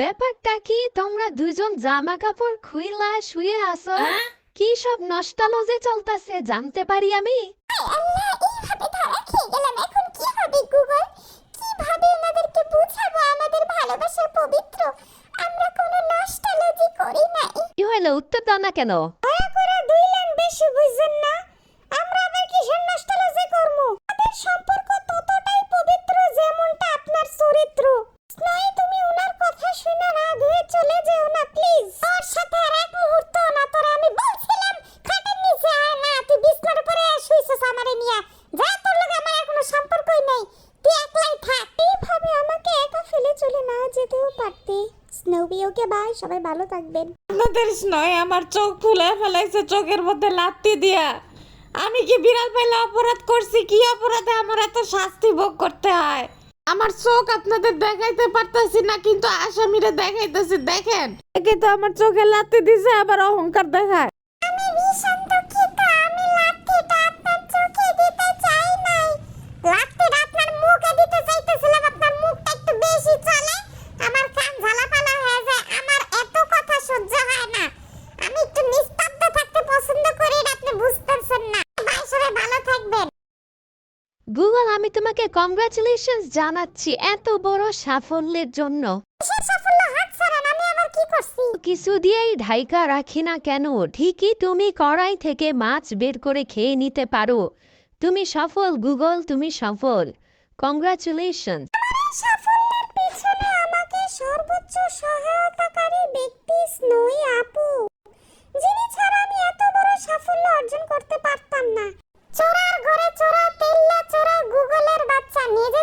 ব্যাপারটা কি তোমরা দুজন জামা কাপড় খুইলা শুয়ে আসো কি সব নষ্টালজে চলতেছে জানতে পারি আমি? আল্লাহ এইভাবে ধরা খেয়ে গেলাম। এখন কি হবে গুগল? কীভাবে ওনাদেরকে বুঝাবো? আমাদের ভালোবাসা পবিত্র। আমরা কোনো করি নাই। কি হলো উত্তর দাও না কেন? দয়া করে দুই লাইন বেশি বুঝছেন না। যেতেও পারতি। স্নোবি ওকে বাই সবাই ভালো থাকবেন। আপনাদের নয় আমার চোখ ফুলে ফেলাইছে চোখের মধ্যে লাত্তি দিয়া। আমি কি বিড়াল পাইলে অপরাধ করছি? কি অপরাধে আমার এত শাস্তি ভোগ করতে হয়? আমার চোখ আপনাদের দেখাইতে পারতাছি না কিন্তু আসামিরে দেখাইতেছি দেখেন। একে তো আমার চোখে লাত্তি দিছে আবার অহংকার দেখায়। আমি গুগল আমি তোমাকে কংগ্রাচুলেশনস জানাচ্ছি এত বড় সাফল্যের জন্য। কিছু দিয়েই ঢাইকা রাখি না কেন? ঠিকই তুমি কড়াই থেকে মাছ বের করে খেয়ে নিতে পারো। তুমি সফল গুগল তুমি সফল। কংগ্রাচুলেশন সর্বোচ্চ সহায়তাকারী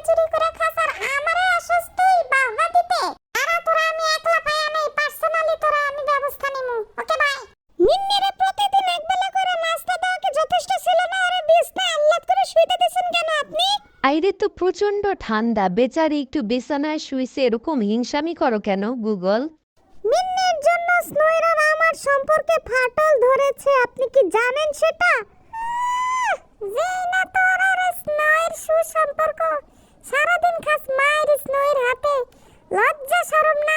চুরি করে খাস আর আমারে আসস তুই বাহবা দিতে। আরে তোরা আমি একলা নেই পার্সোনালি তোরা আমি ব্যবস্থা নিমু। ওকে বাই নিন্নিরে প্রতিদিন একবেলা করে নাস্তা দেওয়া কি যথেষ্ট ছিল না? আরে বিছনা আল্লাদ করে শুইতে দিছেন কেন আপনি? আইরে তো প্রচণ্ড ঠান্ডা। বেচারি একটু বিছানায় শুইছে এরকম হিংসামি করো কেন গুগল? মিন্নির জন্য স্নোয়ের আমার সম্পর্কে ফাটল ধরেছে আপনি কি জানেন সেটা? যেই না তোর আর স্নোয়ের সুসম্পর্ক। সারাদিন খাস মায়ের স্নোয়ের হাতে লজ্জা শরম নাই